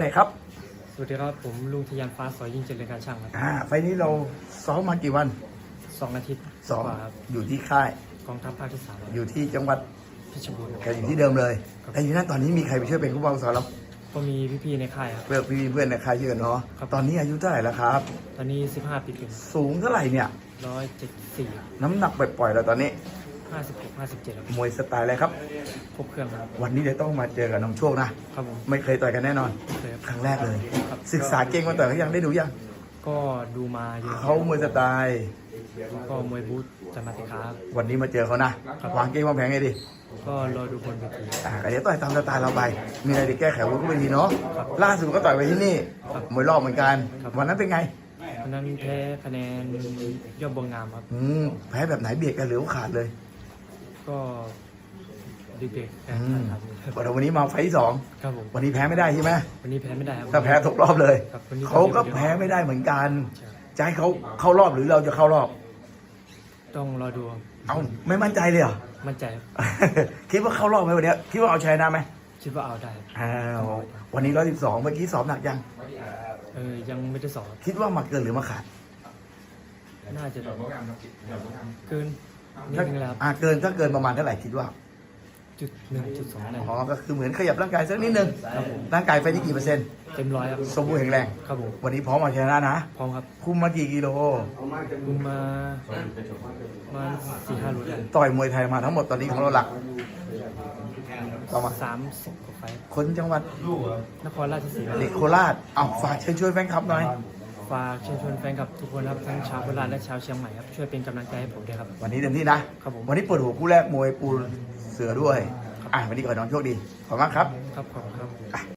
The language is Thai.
ไหนครับสวัสดีครับผมลุงทะยานฟ้าสอยยิ่งเจริญการช่างครับอ่าไฟล์นี้เราซ้อมมากี่วันสองอาทิตย์สองกว่าครับอยู่ที่ค่าย กองทัพภาคที่สามครับอยู่ที่จังหวัดเพิชรบูรณ์แกอยู่ที่เดิมเลยแต่อยู่นั้นตอนนี้มีใครไปช่วยเป็นผู้บังคับสอนเราก็มีพี่ๆในค่ายครับ เพื่อนพี่เพื่อนในค่ายเยอะเนาะครับ ตอนนี้อายุเท่าไหร่แล้วครับ ตอนนี้ 15 ปีเต็มสูงเท่าไหร่เนี่ย ร้อยเจ็ดสี่น้ำหนักปล่อยๆแล้วตอนนี้ ห้าสิบหกห้าสิบเจ็ดครับมวยสไตล์อะไรครับ ครบเครื่องครับวันนี้เดี๋ยวต้องมาเจอกับน้องโชคนะ ครับผมไม่เคยต่อยกันแน่นอน เคย ครับครั้งแรกเลย ครับศึกษาเก่งมาต่อยเขายังได้ดูยังก็ดูมาเยอะเขามวยสไตล์แล้วก็มวยบูธจะมาติคาครับ วันนี้มาเจอเขานะครับวางเก่งวางแผงไงดีก็รอดูบนเวที อ่าก็เดี๋ยวต่อยตามสไตล์เราไป มีอะไรจะแก้ไขวุ้นก็ไม่ดีเนาะครับล่าสุดก็ต่อยไปที่นี่ครับมวยรอบเหมือนกัน ครับ วันนั้นเป็นไง วันนั้นแพ้คะแนนยอดบวงงามครับ อืมแพ้แบบไหนเบียดกันหรือว่าขาดเลย ก็ดี เบกอืมครับแต่วันนี้มาไฟท์ที่สองครับผมวันนี้แพ้ไม่ได้ใช่ไหมวันนี้แพ้ไม่ได้ครับ ถ้าแพ้ตกรอบเลยครับวันนี้ เขาก็แพ้ไม่ได้เหมือนกันใช่จะให้เขาเข้ารอบหรือเราจะเข้ารอบ ต้องรอดูครับเอาไม่มั่นใจเลยเหรอ มั่นใจครับ คิดว่าเข้ารอบไหมวันเนี้ยคิดว่าเอาชนะไหมคิดว่าเอาได้อ้าววันนี้ร้อยสิบสองเมื่อกี้สอบหนักยัง เออยังไม่ได้สอบคิดว่ามาเกินหรือมาขาดน่าจะเกินนิดนึงแล้วครับอ่าเกินถ้าเกินประมาณเท่าไหร่คิดว่า จุดหนึ่งจุดสองอะไรอ๋อก็คือเหมือนขยับร่างกายสักนิดนึงครับผมร่างกายไฟที่กี่เปอร์เซ็นต์เต็มร้อยครับสมบูรณ์แข็งแรงครับผมวันนี้พร้อมเอาชนะนะพร้อมครับคุมมากี่กิโลคุมมามาสี่ห้าโลได้ต่อยมวยไทยมาทั้งหมดตอนนี้ของเราหลักประมาณสามสิบกว่าไฟล์คนจังหวัดนครราชสีมาเด็กโคราชเอาฝากเชิญช่วยแฟนคลับหน่อยฝากเชิญชวนแฟนคลับทุกคนครับทั้งชาวโคราชและชาวเชียงใหม่ครับช่วยเป็นกำลังใจให้ผมด้วยครับวันนี้เต็มที่นะครับผมวันนี้เปิดหัวคู่แรกมวยปู เสือด้วย อะวันนี้ขอให้น้องโชคดี ขอบคุณมากครับ ครับขอบคุณครับ